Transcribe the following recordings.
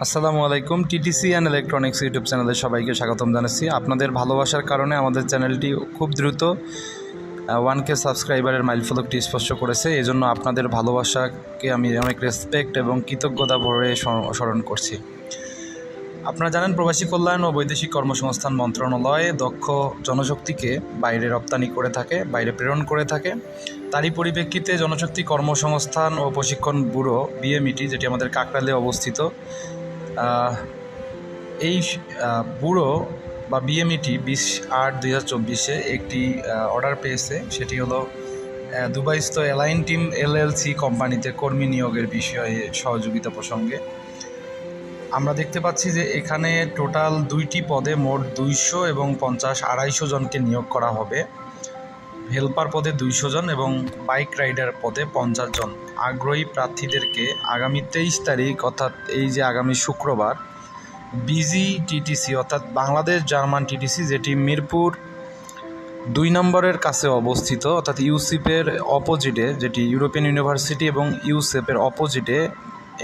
আসসালামু আলাইকুম, TTC and electronics YouTube চ্যানেলে সবাইকে স্বাগতম জানাচ্ছি। আপনাদের ভালোবাসার কারণে আমাদের চ্যানেলটি খুব দ্রুত ওয়ান কে সাবস্ক্রাইবারের মাইলফলকটি স্পর্শ করেছে। এই জন্য আপনাদের ভালোবাসাকে আমি অনেক রেসপেক্ট এবং কৃতজ্ঞতা ভরে স্মরণ- করছি। আপনারা জানেন, প্রবাসী কল্যাণ ও বৈদেশিক কর্মসংস্থান মন্ত্রণালয় দক্ষ জনশক্তিকে বাইরে রপ্তানি করে থাকে, বাইরে প্রেরণ করে থাকে। তারই পরিপ্রেক্ষিতে জনশক্তি কর্মসংস্থান ও প্রশিক্ষণ ব্যুরো বিএমইটি যেটি আমাদের কাকরালে অবস্থিত এই ব্যুরো বা বিএমইটি বিশ আট দুই হাজার চব্বিশে একটি অর্ডার পেয়েছে। সেটি হলো দুবাইস্থ এলাইন টিম এলএলসি কোম্পানিতে কর্মী নিয়োগের বিষয়ে সহযোগিতা প্রসঙ্গে। আমরা দেখতে পাচ্ছি যে এখানে টোটাল দুইটি পদে মোট দুইশো এবং পঞ্চাশ আড়াইশো জনকে নিয়োগ করা হবে। হেল্পার পদে দুইশো জন এবং বাইক রাইডার পদে পঞ্চাশ জন। আগ্রহী প্রার্থীদেরকে আগামী তেইশ তারিখ, অর্থাৎ এই যে আগামী শুক্রবার বিজি টিটিসি অর্থাৎ বাংলাদেশ জার্মান টিটিসি যেটি মিরপুর দুই নম্বরের কাছে অবস্থিত, অর্থাৎ ইউসিপের অপোজিটে, যেটি ইউরোপিয়ান ইউনিভার্সিটি এবং ইউসেপের অপোজিটে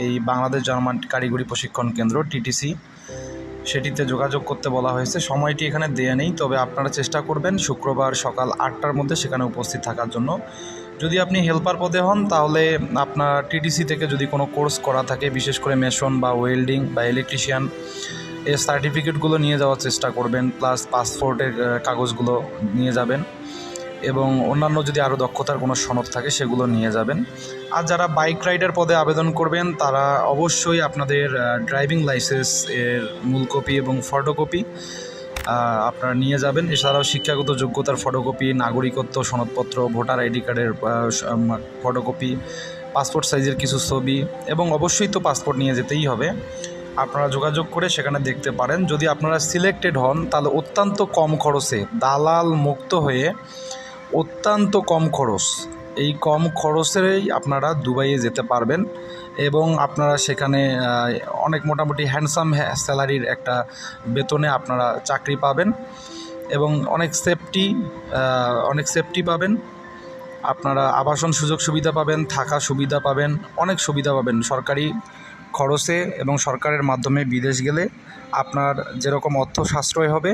এই বাংলাদেশ জার্মান কারিগরি প্রশিক্ষণ কেন্দ্র টিটিসি সেটিতে যোগাযোগ করতে বলা হয়েছে। সময়টি এখানে দেয়া নেই, তবে আপনারা চেষ্টা করবেন শুক্রবার সকাল আটটার মধ্যে সেখানে উপস্থিত থাকার জন্য। যদি আপনি হেল্পার পদে হন, তাহলে আপনার টিটিসি থেকে যদি কোনো কোর্স করা থাকে, বিশেষ করে মেশন বা ওয়েল্ডিং বা ইলেকট্রিশিয়ান এর সার্টিফিকেটগুলো নিয়ে যাওয়ার চেষ্টা করবেন, প্লাস পাসপোর্টের কাগজগুলো নিয়ে যাবেন। এবং অন্যান্য যদি আরও দক্ষতার কোনো সনদ থাকে, সেগুলো নিয়ে যাবেন। আর যারা বাইক রাইডার পদে আবেদন করবেন, তারা অবশ্যই আপনাদের ড্রাইভিং লাইসেন্স এর মূল কপি এবং ফটোকপি আপনারা নিয়ে যাবেন। এছাড়াও শিক্ষাগত যোগ্যতার ফটোকপি নাগরিকত্ব সনদপত্র, ভোটার আইডি কার্ডের ফটোকপি পাসপোর্ট সাইজের কিছু ছবি এবং অবশ্যই তো পাসপোর্ট নিয়ে যেতেই হবে। আপনারা যোগাযোগ করে সেখানে দেখতে পারেন। যদি আপনারা সিলেক্টেড হন, তাহলে অত্যন্ত কম খরচে দালাল মুক্ত হয়ে অত্যন্ত কম খরচ। এই কম খরচেরই আপনারা দুবাইয়ে যেতে পারবেন এবং আপনারা সেখানে অনেক মোটামুটি হ্যান্ডসাম স্যালারির একটা বেতনে আপনারা চাকরি পাবেন এবং অনেক সেফটি অনেক সেফটি পাবেন। আপনারা আবাসন সুযোগ সুবিধা পাবেন, থাকা সুবিধা পাবেন, অনেক সুবিধা পাবেন। সরকারি খরচে এবং সরকারের মাধ্যমে বিদেশ গেলে আপনার যেরকম অর্থ সাশ্রয় হবে,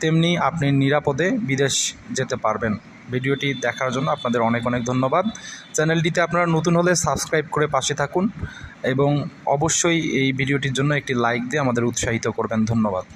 তেমনি আপনি নিরাপদে বিদেশ যেতে পারবেন। ভিডিওটি দেখার জন্য আপনাদের অনেক অনেক ধন্যবাদ। চ্যানেলটিতে আপনারা নতুন হলে সাবস্ক্রাইব করে পাশে থাকুন এবং অবশ্যই এই ভিডিওটির জন্য একটি লাইক দিয়ে আমাদের উৎসাহিত করবেন। ধন্যবাদ।